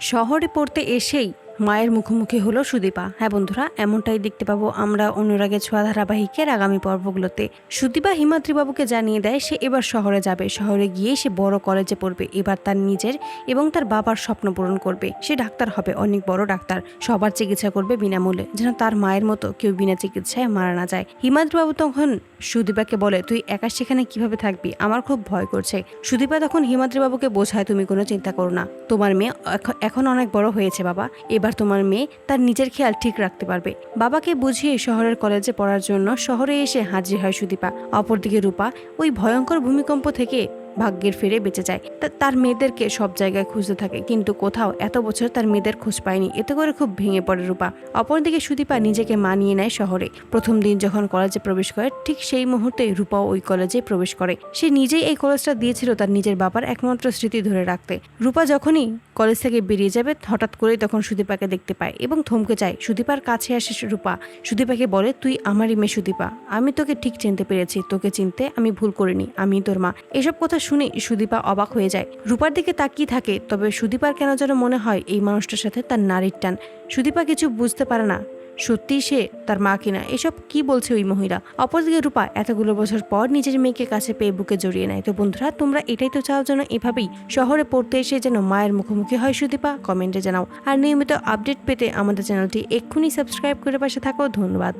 শহরে পড়তে এসেই মায়ের মুখোমুখি হলো সুদীপা। হ্যাঁ বন্ধুরা, এমনটাই দেখতে পাবো আমরা অনুরাগের ছোঁয়া ধারাবাহিকের আগামী পর্বগুলোতে। সুদীপা হিমাদ্রিবাবুকে জানিয়ে দেয়, সে এবার শহরে যাবে। শহরে গিয়ে সে বড় কলেজে পড়বে। এবার তার নিজের এবং তার বাবার স্বপ্ন পূরণ করবে। সে ডাক্তার হবে, অনেক বড় ডাক্তার। সবার চিকিৎসা করবে বিনামূল্যে, যেন তার মায়ের মতো কেউ বিনা চিকিৎসায় মারা না যায়। হিমাদ্রিবাবু তখন সুদীপাকে বলে, তুই একা সেখানে কীভাবে থাকবি? আমার খুব ভয় করছে। সুদীপা তখন হিমাদ্রিবাবুকে বোঝায়, তুমি কোনো চিন্তা করো না। তোমার মেয়ে এখন অনেক বড় হয়েছে বাবা। এবার তোমার মেয়ে তার নিজের খেয়াল ঠিক রাখতে পারবে। বাবাকে বুঝিয়ে শহরের কলেজে পড়ার জন্য শহরে এসে হাজির হয় সুদীপা। অপরদিকে রূপা ওই ভয়ঙ্কর ভূমিকম্প থেকে ভাগ্যের ফিরে বেঁচে যায়। তার মেয়েদেরকে সব জায়গায় খুঁজতে থাকে, কিন্তু কোথাও এত বছর তার মেয়েদের খোঁজ পায়নি। এতে করে খুব ভেঙে পড়ে রূপা। অপরদিকে সুদীপা নিজেকে মানিয়ে নেয় শহরে। প্রথম দিন যখন কলেজে প্রবেশ করে, ঠিক সেই মুহূর্তে রূপাও ওই কলেজে প্রবেশ করে। সে নিজেই এই কলেজটা দিয়েছিল তার নিজের বাবার একমাত্র স্মৃতি ধরে রাখতে। রূপা যখনই কলেজ থেকে বেরিয়ে যাবে, হঠাৎ করেই তখন সুদীপাকে দেখতে পায় এবং থমকে যায়। সুদীপার কাছে আসে রূপা। সুদীপাকে বলে, তুই আমারই মেয়ে সুদীপা। আমি তোকে ঠিক চিনতে পেরেছি। তোকে চিনতে আমি ভুল করিনি। আমি তোর মা। এসব কথা শুনে সুদীপা অবাক হয়ে যায়। রূপার দিকে তাকিয়ে থাকে, তবে সুদীপার কেন যেন মনে হয় এই মানুষটার সাথে তার নারীর টান। সুদীপা কিছু বুঝতে পারে না সত্যি সে তার মা কিনা, এসব কি বলছে ওই মহিলা? অপরদিকে রূপা, এতগুলো বছর পর নিজের মেয়েকে কাছে পেয়ে বুকে জড়িয়ে নেয়। তো বন্ধুরা, তোমরা এটাই তো চাও যেন এভাবেই শহরে পড়তে এসে যেন মায়ের মুখোমুখি হয় সুদীপা, কমেন্টে জানাও। আর নিয়মিত আপডেট পেতে আমাদের চ্যানেলটি এক্ষুনি সাবস্ক্রাইব করে পাশে থাকো। ধন্যবাদ।